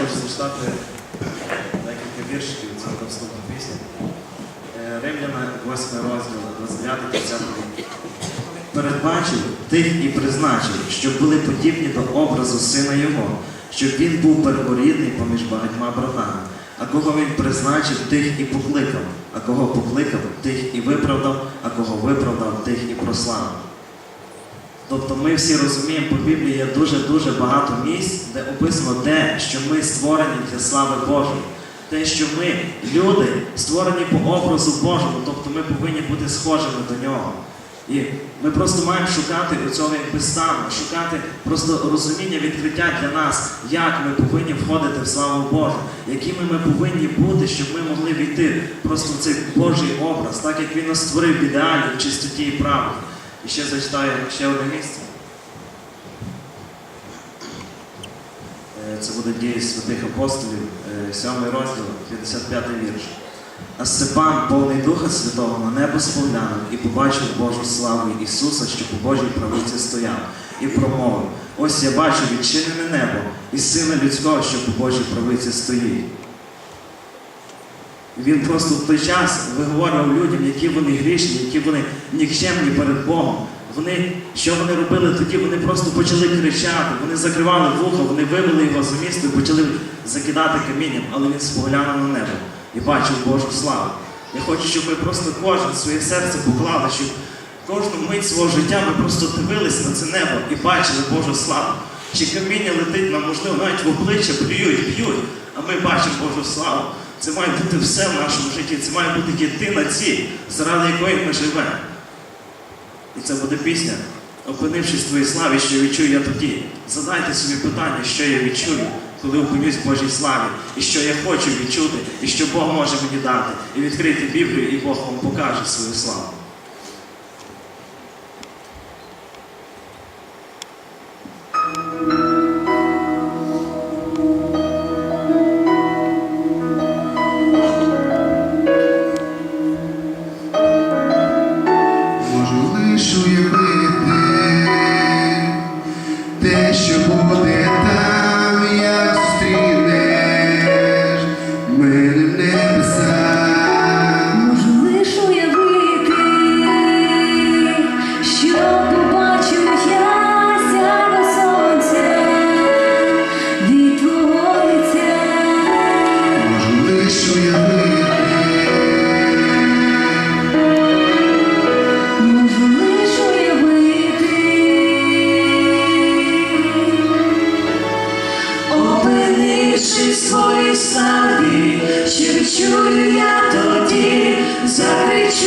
хочу зачитати декілька віршиків цього наступну пісню. Е, Римляна, 8 розділ, 29 30. Передбачив тих і призначив, щоб були подібні до образу сина його, щоб він був перворідний поміж багатьма братами. А кого він призначив, тих і покликав, а кого покликав, тих і виправдав, а кого виправдав, тих і прославив. Тобто ми всі розуміємо, по Біблії є дуже-дуже багато місць, де описано те, що ми створені для слави Божої. Те, що ми, люди, створені по образу Божому, тобто ми повинні бути схожими до нього. І ми просто маємо шукати у цього якби стану, шукати просто розуміння, відкриття для нас, як ми повинні входити в славу Божу, якими ми повинні бути, щоб ми могли війти просто в цей Божий образ, так як він нас створив в ідеалі, в чистоті і правді. І ще зачитаю ще одне місце. Е, Це буде дії святих апостолів, 7 розділ, 55 вірш. А Степан, повний Духа Святого, на небо споглянув і побачив Божу славу Ісуса, що по Божій правиці стояв, і промовив: Ось я бачу відчинене небо і сина людського, що по Божій правиці стоїть. Він просто в той час виговорював людям, які вони грішні, які вони нікчемні перед Богом. Вони, що вони робили тоді? Вони просто почали кричати, вони закривали вуха, вони вивели його з міста і почали закидати камінням, але він споглянув на небо і бачив Божу славу. Я хочу, щоб ми просто кожен своє серце поклали, щоб кожну мить свого життя ми просто дивились на це небо і бачили Божу славу. Чи каміння летить нам, можливо, навіть в обличчя плюють, б'ють, а ми бачимо Божу славу. Це має бути все в нашому житті. Це має бути єдина ціль, заради якої ми живемо. І це буде пісня, опинившись в твоїй славі, що відчую я тоді. Задайте собі питання, що я відчую, коли опинюсь в Божій славі, і що я хочу відчути, і що Бог може мені дати. І відкрити Біблію, і Бог вам покаже свою славу.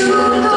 Я